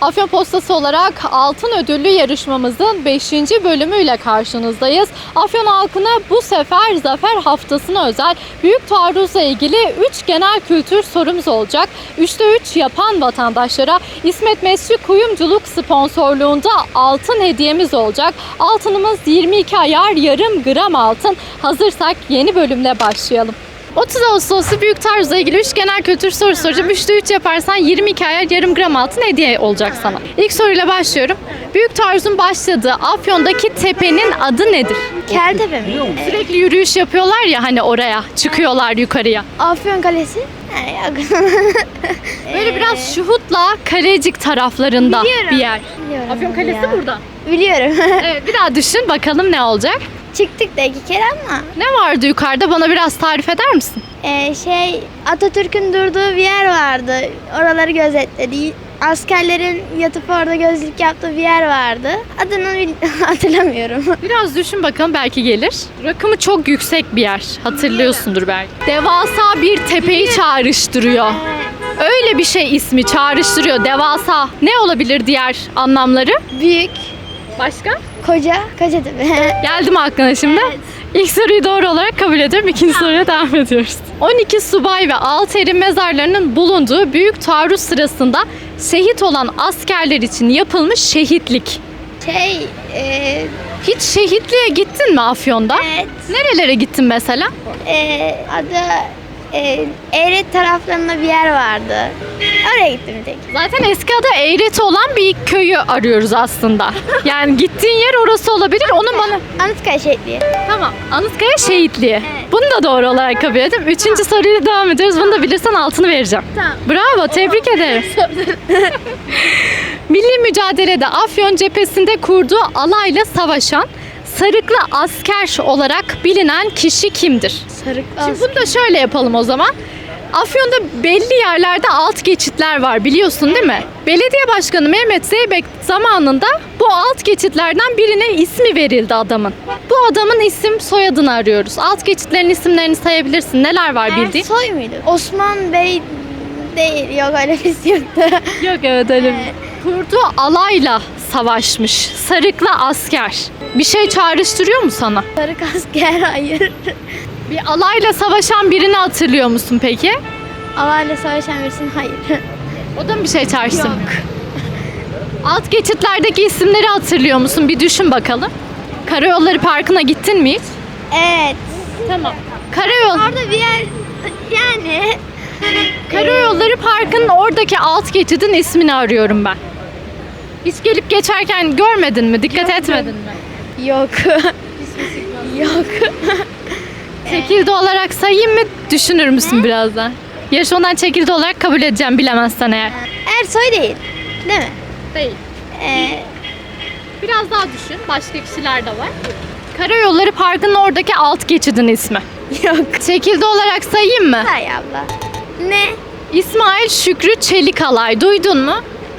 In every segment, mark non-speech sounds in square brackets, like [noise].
Afyon Postası olarak altın ödüllü yarışmamızın 5. bölümüyle karşınızdayız. Afyon halkına bu sefer Zafer Haftası'na özel büyük taarruzla ilgili 3 genel kültür sorumuz olacak. 3'te 3 yapan vatandaşlara İsmet Mescid Kuyumculuk sponsorluğunda altın hediyemiz olacak. Altınımız 22 ayar yarım gram altın. Hazırsak yeni bölümle başlayalım. 30 Ağustos'ta büyük taarruzla ilgili 3 genel kültür soru soracağım. 3'te 3 yaparsan 22 ayar yarım gram altın hediye olacak sana. İlk soruyla başlıyorum. Büyük taarruzun başladığı Afyon'daki tepenin adı nedir? Keltepe mi? Sürekli yürüyüş yapıyorlar ya hani oraya çıkıyorlar yukarıya. Afyon Kalesi? Ha, yok. [laughs] Böyle biraz Şuhut'la Kalecik taraflarında Biliyorum. bir yer. Biliyorum Afyon Kalesi ya. burada. Biliyorum. Evet bir daha düşün bakalım ne olacak. Çıktık da iki kere ama Ne vardı yukarıda bana biraz tarif eder misin? e, şey Atatürk'ün durduğu bir yer vardı. Oraları gözetledi. Askerlerin yatıp orada gözlük yaptığı bir yer vardı. Adını [laughs] hatırlamıyorum. Biraz düşün bakalım belki gelir. Rakımı çok yüksek bir yer. Hatırlıyorsundur belki. Devasa bir tepeyi çağrıştırıyor. Öyle bir şey ismi çağrıştırıyor. Devasa. Ne olabilir diğer anlamları? Büyük, Başka? koca, Kocatepe. [laughs] Geldi mi aklına şimdi? Evet. İlk soruyu doğru olarak kabul ediyorum. İkinci soruya devam ediyoruz. 12 subay ve Alterin mezarlarının bulunduğu büyük taarruz sırasında şehit olan askerler için yapılmış şehitlik. şey, e, Hiç şehitliğe gittin mi Afyon'da? evet, Nerelere gittin mesela? e, adı e, Eğret taraflarında bir yer vardı. Oraya gittim bir tek. Zaten eski adı Eğreti olan bir köyü arıyoruz aslında. Yani gittiğin yer orası olabilir. Onu bana... Anıtkaya Şehitliği. Tamam. Anıtkaya Şehitliği. Bunu da doğru olarak kabul ettim. Üçüncü soruyla devam ediyoruz. Bunu da bilirsen altını vereceğim. Tamam. Bravo. Tebrik ederim. Milli mücadelede Afyon cephesinde kurduğu alayla savaşan sarıklı asker olarak bilinen kişi kimdir? Sarıklı Şimdi bunu da şöyle yapalım o zaman. Afyon'da belli yerlerde alt geçitler var biliyorsun değil mi? Belediye Başkanı Mehmet Zeybek zamanında bu alt geçitlerden birine ismi verildi adamın. Bu adamın isim soyadını arıyoruz. Alt geçitlerin isimlerini sayabilirsin. Neler var bildiğin? Soy muydu? Osman Bey değil. Yok öyle bir şey yoktu. [laughs] Yok evet öyle bir- Kurduğu alayla savaşmış. Sarıklı asker. Bir şey çağrıştırıyor mu sana? Sarık asker hayır. [laughs] Bir alayla savaşan birini hatırlıyor musun peki? Alayla savaşan birisinin hayır. O da mı bir şey çağrıştırmıyor? [laughs] Alt geçitlerdeki isimleri hatırlıyor musun? Bir düşün bakalım. Karayolları Parkı'na gittin mi hiç? Evet. Tamam. Karayol, Orada bir yer yani Karayolları Parkı'nın oradaki alt geçidin ismini arıyorum ben. Hiç gelip geçerken görmedin mi? Dikkat etmedin mi? yok. [laughs] yok. Çekirde olarak sayayım mı? Düşünür müsün birazdan? Yarışmadan çekirde olarak kabul edeceğim bilemezsen eğer. Ersoy değil. Değil mi? Değil. Ee, Biraz daha düşün. Başka kişiler de var. Karayolları Parkı'nın oradaki alt geçidin ismi. yok. Çekildi olarak sayayım mı? Say abla. Ne? İsmail Şükrü Çelikalay. Duydun mu?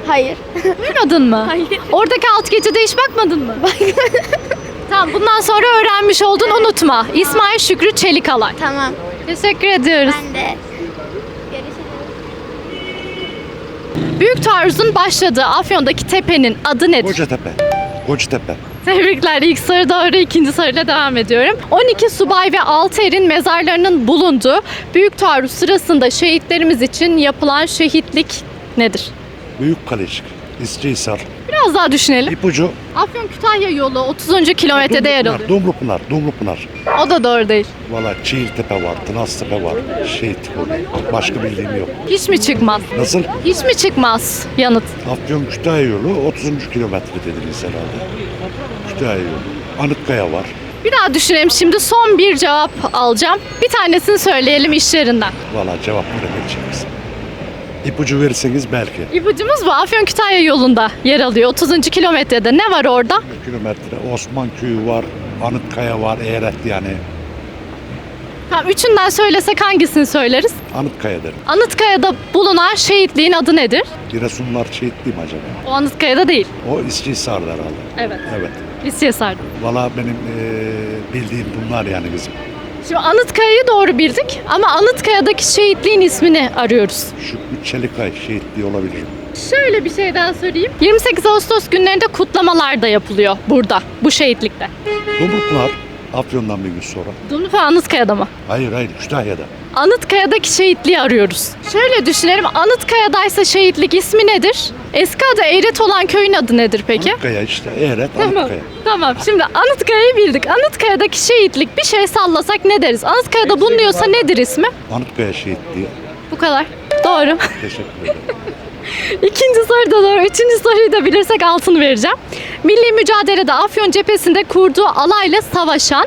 Hayır. [laughs] Duymadın mı? Hayır. Oradaki alt geçide hiç bakmadın mı? [laughs] Tamam bundan sonra öğrenmiş oldun unutma. İsmail Şükrü Çelikalay. tamam. Teşekkür ediyoruz. Ben de. Görüşürüz. Büyük taarruzun başladığı Afyon'daki tepenin adı nedir? Kocatepe. Kocatepe. Tebrikler. İlk soru doğru. ikinci soruyla devam ediyorum. 12 subay ve 6 erin mezarlarının bulunduğu Büyük Taarruz sırasında şehitlerimiz için yapılan şehitlik nedir? Büyük Kalecik. İscehisar. Biraz daha düşünelim. İpucu. Afyon Kütahya yolu 30. kilometrede yer alıyor. Dumlupınar. Dumlupınar. O da doğru değil. Valla Çiğiltepe var. Tınaztepe var. Şehit oluyor. Başka bildiğim yok. Hiç mi çıkmaz? Nasıl? Hiç mi çıkmaz yanıt? Afyon Kütahya yolu 30. kilometre dediniz herhalde. Kütahya yolu. Anıtkaya var. Bir daha düşünelim. Şimdi son bir cevap alacağım. Bir tanesini söyleyelim iş yerinden. Valla cevap verebileceğiz. İpucu verirseniz belki. İpucumuz bu. Afyon Kütahya yolunda yer alıyor. 30. kilometrede. Ne var orada? 1 kilometre. Osman Köyü var. Anıtkaya var. Eğret yani. Tamam, üçünden söylesek hangisini söyleriz? Anıtkaya derim. Anıtkaya'da bulunan şehitliğin adı nedir? Giresunlar şehit değil mi acaba? O Anıtkaya'da değil. O İscehisar'da herhalde. Evet. Evet. İstiyorsan. Valla benim eee, bildiğim bunlar yani kızım. Şimdi Anıtkaya'yı doğru bildik ama Anıtkaya'daki şehitliğin ismini arıyoruz. Şükrü Çelikay şehitliği olabilir. Şöyle bir şeyden sorayım. 28 Ağustos günlerinde kutlamalar da yapılıyor burada, bu şehitlikte. Dumlupınar Afyon'dan bir gün sonra. Dumlupınar Anıtkaya'da mı? Hayır hayır Kütahya'da. Anıtkaya'daki şehitliği arıyoruz. Şöyle düşünelim, Anıtkaya'daysa şehitlik ismi nedir? Eski adı Eğret olan köyün adı nedir peki? Anıtkaya işte Eğret Tamam. Anıtkaya. Tamam. Şimdi Anıtkaya'yı bildik. Anıtkaya'daki şehitlik bir şey sallasak ne deriz? Anıtkaya'da bulunuyorsa nedir ismi? Anıtkaya şehitliği. Bu kadar. Doğru. Teşekkür ederim. [laughs] İkinci soru da doğru. Üçüncü soruyu da bilirsek altın vereceğim. Milli mücadelede Afyon cephesinde kurduğu alayla savaşan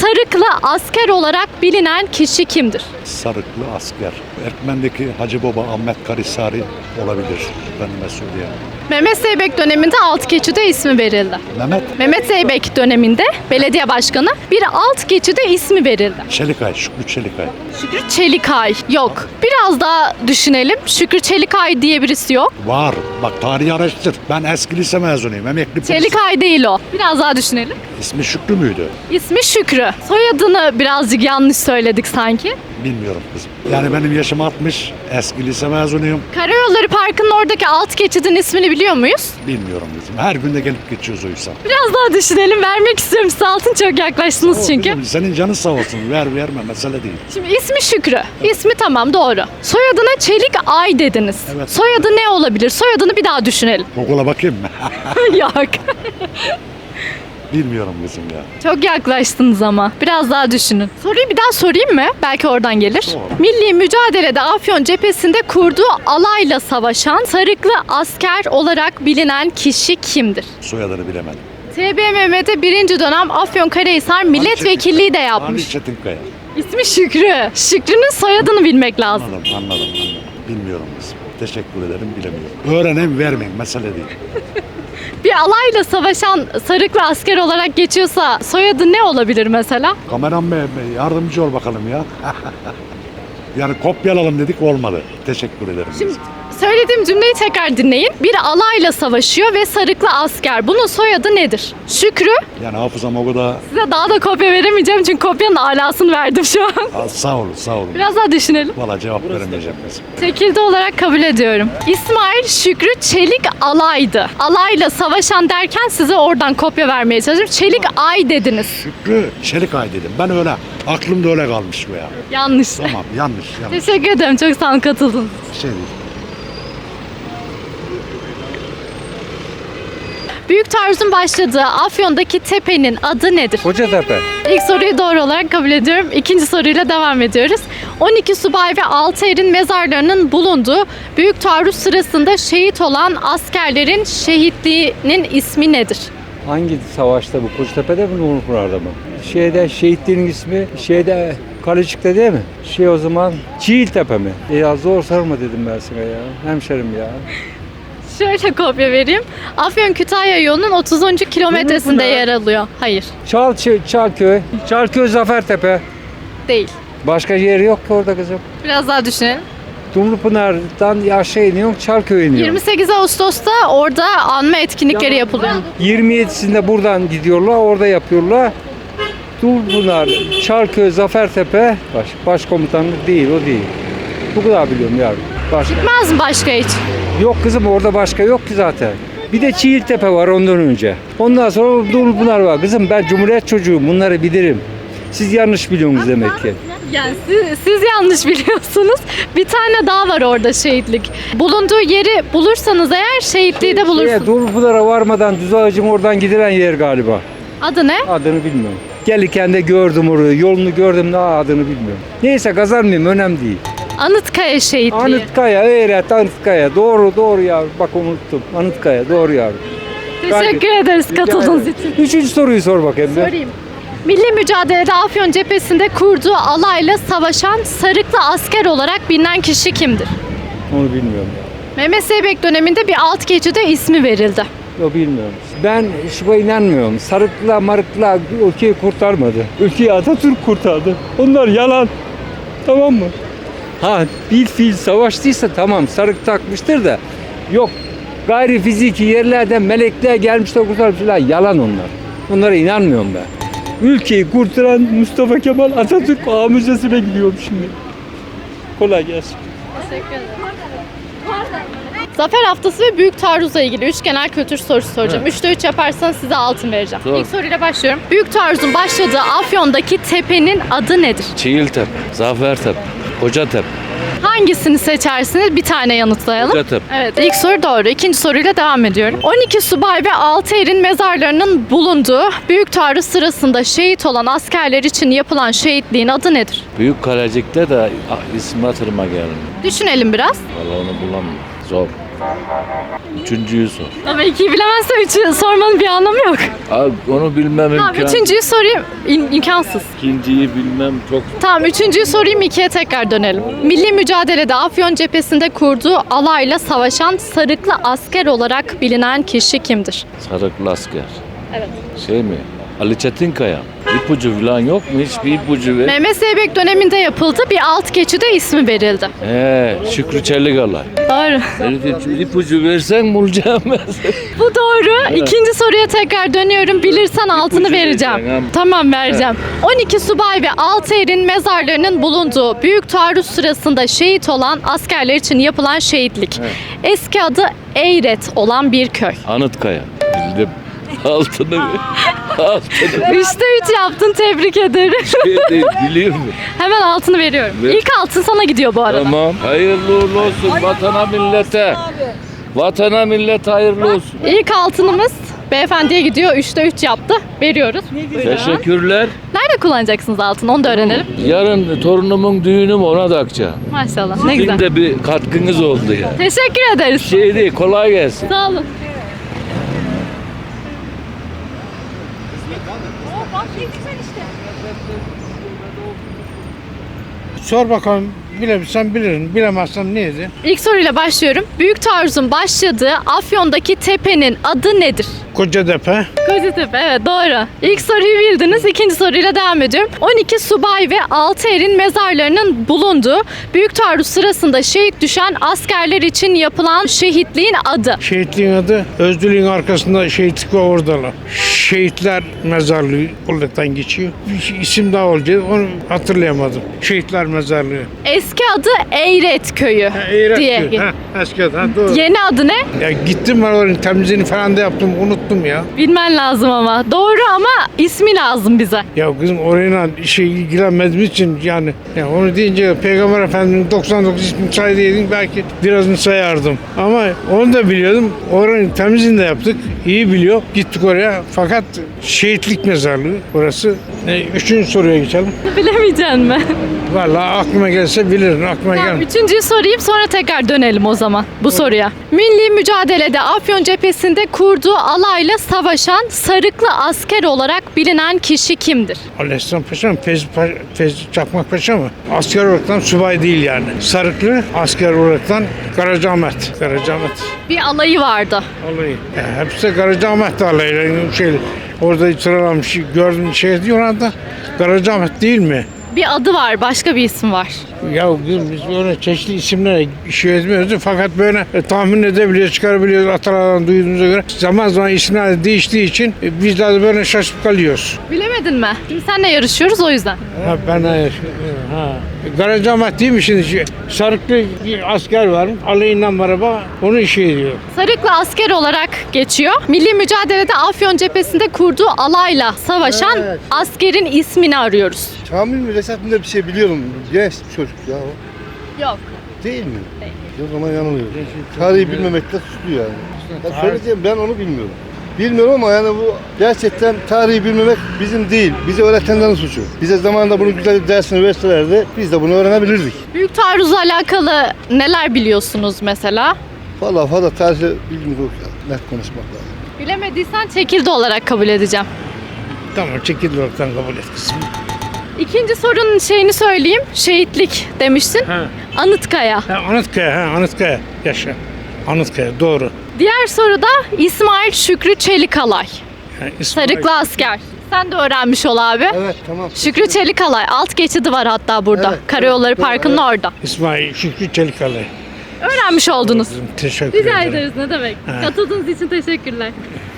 Sarıklı asker olarak bilinen kişi kimdir? Sarıklı asker. Erkmen'deki Hacı Baba Ahmet Karisari olabilir. Benime söyleyen. Mehmet Zeybek döneminde Altkeçi'de ismi verildi. Mehmet Mehmet Zeybek döneminde belediye başkanı bir alt geçide ismi verildi. Çelikay, Şükrü Çelikay. Şükrü Çelikay yok. Biraz daha düşünelim. Şükrü Çelikay diye birisi yok. Var. Bak tarihi araştır. Ben eski lise mezunuyum. Emekli polis. Çelikay değil o. Biraz daha düşünelim. İsmi Şükrü müydü? İsmi Şükrü. Soyadını birazcık yanlış söyledik sanki. Bilmiyorum kızım. Yani benim yaşım 60. Eski lise mezunuyum. Karayolları Parkı'nın oradaki alt geçidin ismini biliyor muyuz? Bilmiyorum kızım. Her gün de gelip geçiyoruz oysa. Biraz daha düşünelim. Vermek istiyorum size altın çok yaklaştınız çünkü. Kızım, senin canın sağ olsun. Ver verme mesele değil. Şimdi ismi Şükrü. İsmi tamam doğru. Soyadına Çelik Ay dediniz. Evet. Soyadı ne olabilir? Soyadını bir daha düşünelim. Google'a bakayım mı? [laughs] Yok. [laughs] Bilmiyorum kızım ya. Çok yaklaştınız ama. Biraz daha düşünün. Soruyu bir daha sorayım mı? Belki oradan gelir. Sor. Milli mücadelede Afyon cephesinde kurduğu alayla savaşan sarıklı asker olarak bilinen kişi kimdir? Soyadını bilemedim. TBMM'de birinci dönem Afyonkarahisar milletvekilliği de Ali yapmış. Çetinkaya. İsmi Şükrü. Şükrü'nün soyadını bilmek lazım. Anladım, anladım, anladım. Bilmiyorum kızım. Teşekkür ederim, bilemiyorum. Öğreneyim, vermeyin. Mesele değil. Bir alayla savaşan sarıklı asker olarak geçiyorsa soyadı ne olabilir mesela? Kameram bey, bey, yardımcı ol bakalım ya. [laughs] yani kopyalalım dedik, olmadı. Teşekkür ederim. Şimdi. Söylediğim cümleyi tekrar dinleyin. Bir alayla savaşıyor ve sarıklı asker. Bunun soyadı nedir? Şükrü. Yani hafızam o kadar... Size daha da kopya veremeyeceğim çünkü kopyanın alasını verdim şu an. Aa, sağ olun, sağ olun. Biraz daha düşünelim. Valla cevap veremeyeceğim kızım. Şekilde olarak kabul ediyorum. İsmail Şükrü Çelik Alay'dı. Alayla savaşan derken size oradan kopya vermeye çalışıyorum. Çelik Ay dediniz. Şükrü Çelikay dedim. Ben öyle, aklımda öyle kalmış bu ya. Yanlış. Tamam, yanlış, yanlış. Teşekkür ederim. Çok sağ olun katıldınız. Şey değil. Büyük taarruzun başladığı Afyon'daki tepenin adı nedir? Kocatepe. İlk soruyu doğru olarak kabul ediyorum. İkinci soruyla devam ediyoruz. 12 subay ve 6 erin mezarlarının bulunduğu Büyük Taarruz sırasında şehit olan askerlerin şehitliğinin ismi nedir? Hangi savaşta bu? Kocatepe'de mi Nurpınar'da mı? Şeyde şehitlerin ismi şeyde Kalecik'te değil mi? Şey o zaman Çiğiltepe mi? Ya zor sorma dedim ben sana ya. Hemşerim ya. Şöyle kopya vereyim. Afyon Kütahya yolunun 30. kilometresinde yer alıyor. Hayır, Çal, Çalköy. Çalköy Zafertepe. değil. Başka yer yok ki orada kızım. Biraz daha düşünelim. Dumlupınar'dan aşağı iniyorsun Çalköy'e iniyorsun. 28 Ağustos'ta orada anma etkinlikleri yapılıyor. 27'sinde buradan gidiyorlar, orada yapıyorlar. Dumlupınar, Çalköy, Zafertepe, baş, başkomutanlık değil, o değil. Bu kadar biliyorum yavrum. Başka. Gitmez mi başka hiç? Yok kızım orada başka yok ki zaten. Bir de Çiğiltepe var ondan önce. Ondan sonra Dumlupınar var. Kızım ben Cumhuriyet çocuğuyum bunları bilirim. Siz yanlış biliyorsunuz demek ki. Yani siz, siz yanlış [laughs] biliyorsunuz. Bir tane daha var orada şehitlik. Bulunduğu yeri bulursanız eğer şehitliği de Şeye, bulursunuz. Dumlupınar'a varmadan düz ağacın oradan gidilen yer galiba. Adı ne? Adını bilmiyorum. Gelirken de gördüm orayı. Yolunu gördüm de adını bilmiyorum. Neyse kazanmayayım önemli değil. Anıtkaya şehitliği. Anıtkaya, Eğret, Anıtkaya. Doğru, doğru yavrum. Bak unuttum. Anıtkaya, doğru yavrum. Teşekkür ederiz Rica katıldığınız ederim. için. Üçüncü soruyu sor bakayım. bir. Sorayım. Milli mücadelede Afyon cephesinde kurduğu alayla savaşan sarıklı asker olarak bilinen kişi kimdir? Onu bilmiyorum. Mehmet Zeybek döneminde bir alt geçide ismi verildi. Yok bilmiyorum. Ben şuna inanmıyorum. Sarıkla marıkla ülkeyi kurtarmadı. Ülkeyi Atatürk kurtardı. Onlar yalan. Tamam mı? Ha bir fiil savaştıysa tamam sarık takmıştır da yok gayri fiziki yerlerden melekler gelmiş de kurtarmışlar. Yalan onlar. Onlara inanmıyorum ben. Ülkeyi kurtaran Mustafa Kemal Atatürk Ağa Müzesi'ne gidiyorum şimdi. Kolay gelsin. Zafer Haftası ve Büyük Taarruz'la ilgili 3 genel kültür sorusu soracağım. 3'te 3 yaparsanız size altın vereceğim. Sor. İlk soruyla başlıyorum. Büyük Taarruz'un başladığı Afyon'daki tepenin adı nedir? Çiğiltep, Zafertep, Kocatepe, Hangisini seçersiniz? Bir tane yanıtlayalım. Kocatepe. Evet ilk soru doğru. İkinci soruyla devam ediyorum. 12 subay ve 6 erin mezarlarının bulunduğu Büyük Taarruz sırasında şehit olan askerler için yapılan şehitliğin adı nedir? Büyük Kalecik'te de isim hatırıma gelmiyor. Düşünelim biraz. Vallahi onu bulamıyorum. Zor. Üçüncüyü sor. Ama ikiyi bilemezsem üçü sormanın bir anlamı yok. Abi onu bilmem Tamam imkan. üçüncüyü sorayım. İm- imkansız. İkinciyi bilmem çok Tamam üçüncüyü sorayım ikiye tekrar dönelim. Milli mücadelede Afyon cephesinde kurduğu alayla savaşan sarıklı asker olarak bilinen kişi kimdir? sarıklı asker. Evet. Şey mi? Ali Çetinkaya. İpucu falan yok mu? Hiçbir ipucu ver. Mehmet Zeybek döneminde yapıldı. Bir alt geçide ismi verildi. He, Şükrü Çellikalay. Doğru. Herif ipucu versen bulacağım ben. Bu doğru. İkinci soruya tekrar dönüyorum. Bilirsen altını İpucu vereceğim. vereceksin, Tamam vereceğim. 12 subay ve 6 erin mezarlarının bulunduğu Büyük Taarruz sırasında şehit olan askerler için yapılan şehitlik. Eski adı Eyret olan bir köy. Anıtkaya. Bildim. [laughs] Altını. Altını. Üçte üç yaptın tebrik ederim. Şey değil, biliyor musun? Hemen altını veriyorum. Ver. İlk altın sana gidiyor bu arada. Tamam. Hayırlı uğurlu olsun vatana millete. Vatana millet hayırlı olsun. İlk altınımız beyefendiye gidiyor. Üçte üç yaptı. Veriyoruz. Teşekkürler. Nerede kullanacaksınız altını onu da öğrenelim. Yarın torunumun düğünü mü ona takacağım. Maşallah ne Sizin güzel. de bir katkınız oldu ya. Teşekkür ederiz. Şey değil, kolay gelsin. Sağ olun. Sor bakalım bilebilsem bilirim. Bilemezsem neydi? İlk soruyla başlıyorum. Büyük taarruzun başladığı Afyon'daki tepenin adı nedir? Kocatepe. Kocatepe evet doğru. İlk soruyu bildiniz. İkinci soruyla devam ediyorum. 12 subay ve 6 erin mezarlarının bulunduğu Büyük Taarruz sırasında şehit düşen askerler için yapılan şehitliğin adı. Şehitliğin adı Özdülüğün arkasında şehitlik ve oradalar. Şehitler mezarlığı oradan geçiyor. Bir isim daha olacak onu hatırlayamadım. Şehitler mezarlığı. Eski adı Eyret Köyü Ha, Eğret diye. diyor. Ha, eski adı. Ha, doğru. Yeni adı ne? Ya gittim ben oranın temizliğini falan da yaptım unuttum ya. Bilmen lazım ama. Doğru ama ismi lazım bize. Ya kızım orayla şey ilgilenmediğim için yani ya onu deyince Peygamber Efendimiz'in 99 ismini saydıydın belki birazını sayardım. Ama onu da biliyordum. Oranın temizliğini de yaptık. İyi biliyor. Gittik oraya. Fakat şehitlik mezarlığı orası. E, üçüncü soruya geçelim. Bilemeyeceksin mi? Vallahi aklıma gelse bilirim. Aklıma Tamam, gelmez. üçüncüyü sorayım sonra tekrar dönelim o zaman bu soruya. Milli mücadelede Afyon cephesinde kurduğu alayla savaşan sarıklı asker olarak bilinen kişi kimdir? Aleyhisselam Paşa mı? Fez, Fez Çakmak Paşa mı? Asker olaraktan subay değil yani. Sarıklı asker olaraktan Karacaahmet. Karacaahmet. Bir alayı vardı. Alayı. Ya, hepsi de Karacaahmet alayı. Şey, orada sıralamış gördüm şey diyor orada. Karacaahmet değil mi? Bir adı var, başka bir isim var. Ya kızım biz böyle çeşitli isimlere şey etmiyoruz fakat böyle e, tahmin edebiliyoruz, çıkarabiliyoruz atalardan duyduğumuza göre. Zaman zaman isimler değiştiği için e, bizler de böyle şaşıp kalıyoruz. Bilemedin mi? Şimdi seninle yarışıyoruz o yüzden. Ha, ben de ha. Karacaahmet değil mi şimdi? Sarıklı bir asker var. Alayından araba onu işe ediyor. Sarıklı asker olarak geçiyor. Milli mücadelede Afyon cephesinde kurduğu alayla savaşan Evet. askerin ismini arıyoruz. Kamil mürekkebinde bir şey biliyorum. Genç bir çocuk ya o. Yok. Değil mi? Değil. O zaman yanılıyorum. Tarihi bilmemekte suçlu yani. Ya söyleyeceğim ben onu bilmiyorum. Bilmiyorum ama yani bu gerçekten tarihi bilmemek bizim değil. Bize öğretenlerin suçu. Bize zamanında bunun güzel bir dersini verselerdi biz de bunu öğrenebilirdik. Büyük taarruzla alakalı neler biliyorsunuz mesela? Vallahi fazla tarihi bilgimiz yok ya. Net konuşmak lazım. Bilemediysen çekirde olarak kabul edeceğim. Tamam çekil oradan kabul et kızım. İkinci sorunun şeyini söyleyeyim. Şehitlik demiştin. Ha. Anıtkaya. Ha, Anıtkaya, ha, Anıtkaya. Yaşa. Anıtkaya, doğru. Diğer soruda İsmail Şükrü Çelikalay. Ha, İsmail- Sarıklı asker. Sen de öğrenmiş ol abi. Evet tamam. Şükrü Çelikalay. Alt geçidi var hatta burada. Evet, Karayolları evet, Parkı'nın evet. orada. İsmail Şükrü Çelikalı. Öğrenmiş oldunuz. Teşekkür Rica ederim. ederiz ne demek. Ha. Katıldığınız için teşekkürler.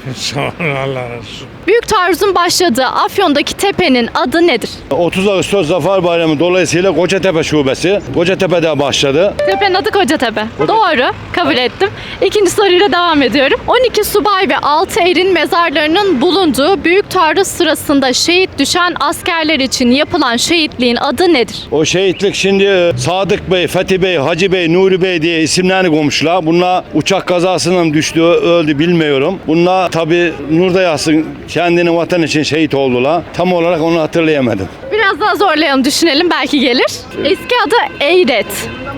[laughs] Sağ olun Allah razı olsun. Büyük taarruzun başladığı Afyon'daki tepenin adı nedir? 30 Ağustos Zafer Bayramı dolayısıyla Kocatepe Şubesi. Kocatepe'de başladı. Tepenin adı Kocatepe. Doğru. Kabul ettim. İkinci soruyla devam ediyorum. 12 subay ve 6 erin mezarlarının bulunduğu büyük taarruz sırasında şehit düşen askerler için yapılan şehitliğin adı nedir? O şehitlik şimdi Sadık Bey, Fethi Bey, Hacı Bey, Nuri Bey diye isimlerini koymuşlar. Bunlar uçak kazasından düştü, öldü bilmiyorum. Bunlar tabi Nurda Yasin kendini vatan için şehit oldular. Tam olarak onu hatırlayamadım. Biraz daha zorlayalım düşünelim belki gelir. Eski adı Eyret.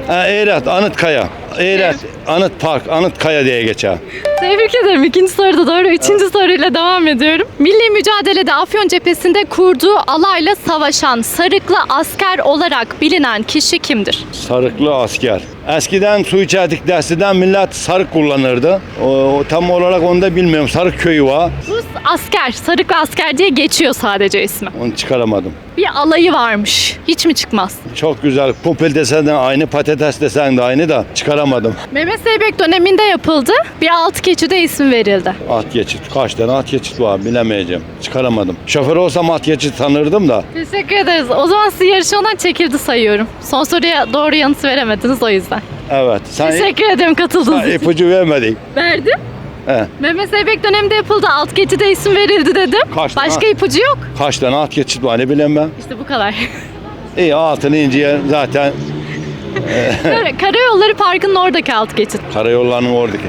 Ha, Eğret, Anıtkaya. Eğret, Anıt Park, Anıtkaya diye geçer. Tebrik ederim. İkinci soru da doğru. Üçüncü soruyla devam ediyorum. Milli mücadelede Afyon cephesinde kurduğu alayla savaşan sarıklı asker olarak bilinen kişi kimdir? Sarıklı asker. Eskiden su içerdik dersiden millet sarık kullanırdı. O tam olarak onu da bilmiyorum. Sarık köyü var. Bu asker, sarıklı asker diye geçiyor sadece ismi. Onu çıkaramadım. Bir alayı varmış. Hiç mi çıkmaz? Çok güzel. Pupil desen de aynı, patates desen de aynı da çıkaramadım. Mehmet Zeybek döneminde yapıldı. Bir altı keçide isim verildi. At geçit. Kaç tane at geçit var bilemeyeceğim. Çıkaramadım. Şoför olsam at geçit tanırdım da. Teşekkür ederiz. O zaman sizi yarışmadan çekildi sayıyorum. Son soruya doğru yanıt veremediniz o yüzden. Evet. Sen, Teşekkür ederim katıldığınız sen için. ipucu vermedin. Verdim. He. Mehmet Zeybek döneminde yapıldı. Alt geçide isim verildi dedim. Kaç tane? Başka ipucu yok. Kaç tane at geçit var ne bileyim ben. İşte bu kadar. İyi altını inciye zaten [laughs] Kar- Karayolları Parkı'nın oradaki alt geçit. karayollarının oradaki.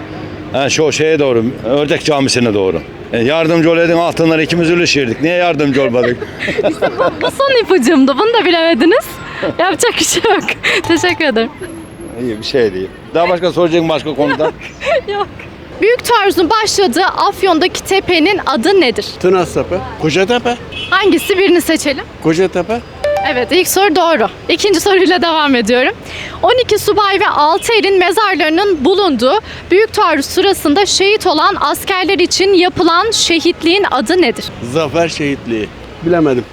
Ha, şu şeye doğru, Ördek Camisi'ne doğru. E, yardımcı olaydın altınları ikimiz ülüşürdük. Niye yardımcı olmadık? [laughs] Bu son ipucumdu. Bunu da bilemediniz. Yapacak bir şey yok. [laughs] Teşekkür ederim. İyi bir şey değil. Daha başka soracağım başka konuda. Yok. Büyük taarruzun başladığı Afyon'daki tepenin adı nedir? Tınaztepe. Kocatepe. Hangisi birini seçelim? Kocatepe. Evet ilk soru doğru. İkinci soruyla devam ediyorum. 12 subay ve 6 erin mezarlarının bulunduğu Büyük Taarruz sırasında şehit olan askerler için yapılan şehitliğin adı nedir? Zafer Şehitliği. Bilemedim.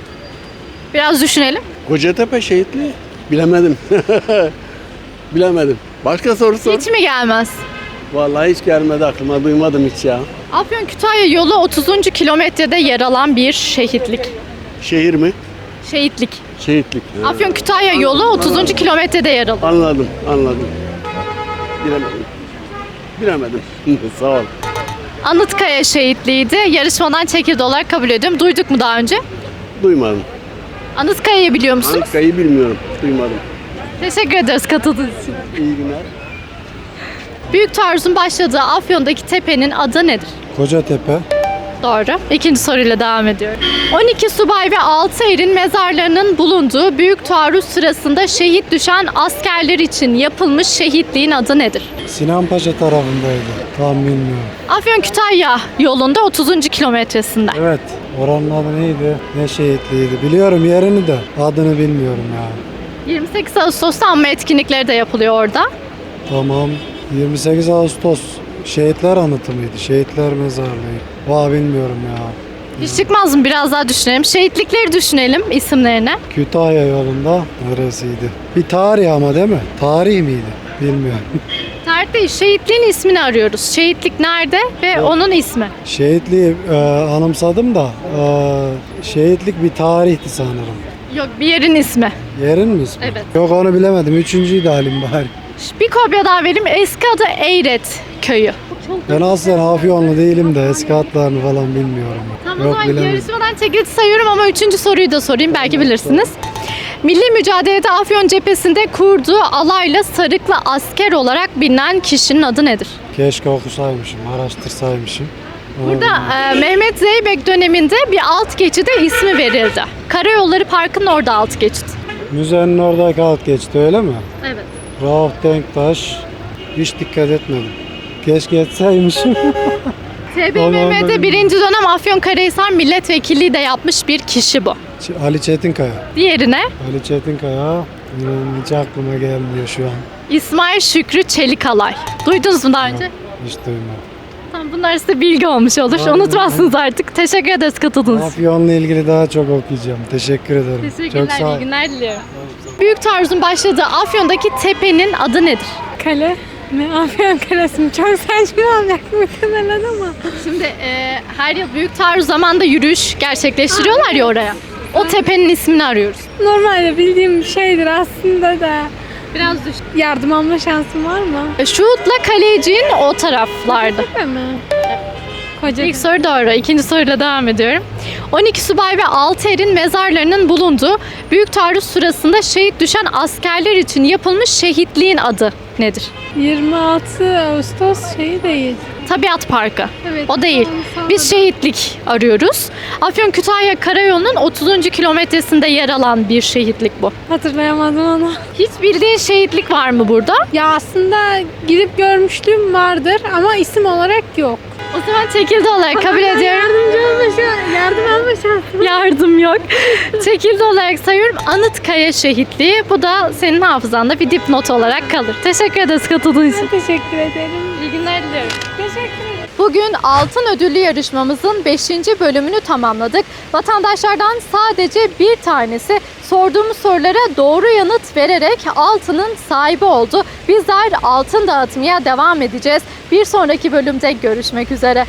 Biraz düşünelim. Kocatepe Şehitliği. Bilemedim. [laughs] Bilemedim. Başka soru sor. Hiç mi gelmez? Vallahi hiç gelmedi aklıma. Duymadım hiç ya. Afyon Kütahya yolu 30. kilometrede yer alan bir şehitlik. Şehir mi? Şehitlik. Şehitlik. Ha. Afyon Kütahya yolu 30. kilometrede yer alıyor. Anladım, anladım. Bilemedim. Bilemedim. [laughs] Sağ ol. Anıtkaya şehitliğiydi. Yarışmadan çekildi olarak kabul ediyorum. Duyduk mu daha önce? Duymadım. Anıtkaya'yı biliyor musunuz? Anıtkayı bilmiyorum. Duymadım. Teşekkür ederiz katıldığınız için. İyi günler. Büyük taarruzun başladığı Afyon'daki tepenin adı nedir? Kocatepe. Doğru. İkinci soruyla devam ediyorum. 12 subay ve 6 erin mezarlarının bulunduğu büyük taarruz sırasında şehit düşen askerler için yapılmış şehitliğin adı nedir? Sinan Paşa tarafındaydı. Tam bilmiyorum. Afyon Kütahya yolunda 30. kilometresinde. Evet. Oranın adı neydi? Ne şehitliğiydi? Biliyorum yerini de adını bilmiyorum ya. 28 Ağustos'ta anma etkinlikleri de yapılıyor orada. Tamam. 28 Ağustos şehitler anıtı mıydı? Şehitler mezarlığı. Vah bilmiyorum ya. Hiç çıkmaz mı? Biraz daha düşünelim. Şehitlikleri düşünelim isimlerine. Kütahya yolunda neresiydi? Bir tarih ama değil mi? Tarih miydi? Bilmiyorum. [laughs] Tarih değil, şehitliğin ismini arıyoruz. Şehitlik nerede ve onun ismi. Şehitliği e, anımsadım da e, şehitlik bir tarihti sanırım. Yok bir yerin ismi. Yerin mi ismi? Evet. Yok onu bilemedim. Üçüncüydü halim bari. Bir kopya daha vereyim. Eski adı Eyret köyü. Ben aslen Afyonlu değilim de eski hatlarını falan bilmiyorum. Tamam o Yok zaman bilemedim. yarışmadan çekildi sayıyorum ama üçüncü soruyu da sorayım belki bilirsiniz. Milli mücadelede Afyon cephesinde kurduğu alayla sarıklı asker olarak bilinen kişinin adı nedir? Keşke okusaymışım, araştırsaymışım. Ama Burada e, Mehmet Zeybek döneminde bir alt geçide ismi verildi. Karayolları Parkı'nın orada alt geçit. Müzenin oradaki alt geçti öyle mi? Evet. Rauf Denktaş. Hiç dikkat etmedim. Keşke etseymişim. [laughs] TBMM'de birinci dönem Afyonkarahisar milletvekilliği de yapmış bir kişi bu. Ali Çetinkaya. Diğerine Ali Çetinkaya. İnan hiç aklıma gelmiyor şu an. İsmail Şükrü Çelikalay. Duydunuz mu daha önce? Hiç duymadım. Tamam bunlar size bilgi olmuş olur. Aynen. Unutmazsınız artık. Teşekkür ederiz katıldığınız için. Afyon'la ilgili daha çok okuyacağım. Teşekkür ederim. Teşekkürler, Çok sağ iyi günler diliyorum. Büyük taarruzun başladığı Afyon'daki tepenin adı nedir? Kale mi? Afyon Kalesi mi? Çok saçma olacak muhtemelen ama. Şimdi e, her yıl büyük taarruz zamanında yürüyüş gerçekleştiriyorlar ya oraya. O tepenin ismini arıyoruz. Normalde bildiğim bir şeydir aslında da. Biraz düş. Yardım alma şansım var mı? Şuhut'la Kalecik'in o taraflarda. Değil mi? Koca. İlk soru doğru. İkinci soruyla devam ediyorum. 12 subay ve 6 erin mezarlarının bulunduğu Büyük Taarruz sırasında şehit düşen askerler için yapılmış şehitliğin adı nedir? 26 Ağustos şeyi değil. Tabiat Parkı. Evet. O değil. tamam, Biz şehitlik arıyoruz. Afyon Kütahya Karayolu'nun 30. kilometresinde yer alan bir şehitlik bu. Hatırlayamadım onu. Hiç bildiğin şehitlik var mı burada? Ya aslında gidip görmüşlüğüm vardır ama isim olarak yok. O zaman çekildi olarak kabul ediyorum. Yardımcı olma şansı, yardım alma şansı. Yardım yok. Çekildi olarak sayıyorum. Anıtkaya şehitliği. Bu da senin hafızanda bir dipnot olarak kalır. Teşekkür ederiz katıldığın için. Teşekkür ederim. İyi günler diliyorum. Teşekkür ederim. Bugün altın ödüllü yarışmamızın 5. bölümünü tamamladık. Vatandaşlardan sadece bir tanesi sorduğumuz sorulara doğru yanıt vererek altının sahibi oldu. Bizler altın dağıtmaya devam edeceğiz. Bir sonraki bölümde görüşmek üzere.